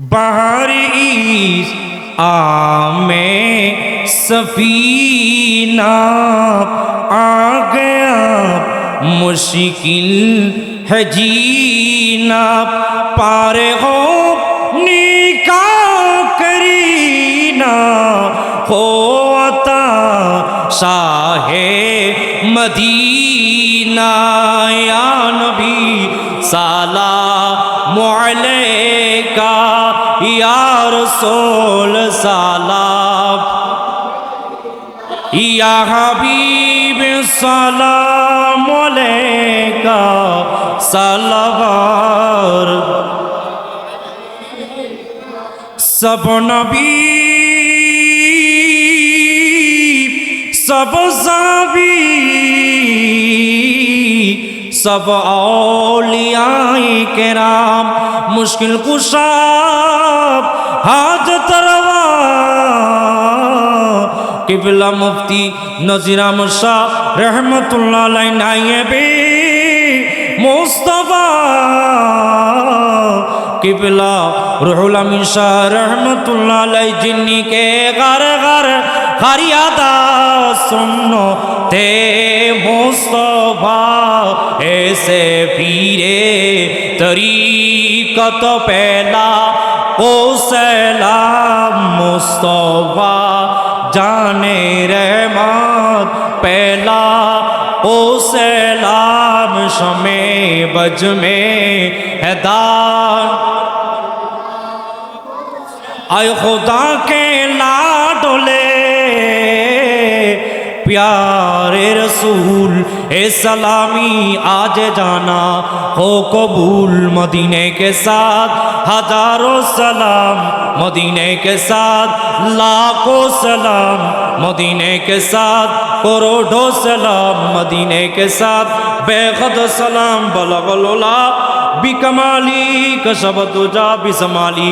بہار عیس آ میں سفینہ آ گیا، مشکل ہے جینا۔ پار ہو نکاح کرینا۔ ہوتا شاہ مدینہ۔ یا রাসোল সালাম। ইয়া হাবিব সালাম আলাইকা সালাবার। সব নবী সব সাবি সব অলিয়াই কেরাম, মুশকিল কুশাব হাজ তরবা কিবলা মুফতি নজিরাম শাহ, রহমতুল্লাহ নাইবি মুস্তফা, কিবলা রুহুল আমিন শাহ, রহমতুল্লাহ আলাই জিন্নি কে গার গার হারিয়াদা শূন্য তে মুস্তফা। سے پیرے، طریقت پیدا، او سیلاب مصطفیٰ، جان رحمت پہلا او سیلاب شمع بج میں حیدار اے خدا کے لاڈلے प्यारे रसूल ए सलामी आज जाना हो कबूल मदीने के साथ हजारों सलाम मदीने के साथ लाखों सलाम मदीने के साथ करोड़ों सलाम मदीने के साथ बेखद सलाम बलगलोला बिकमाली कसबत जा बिसमाली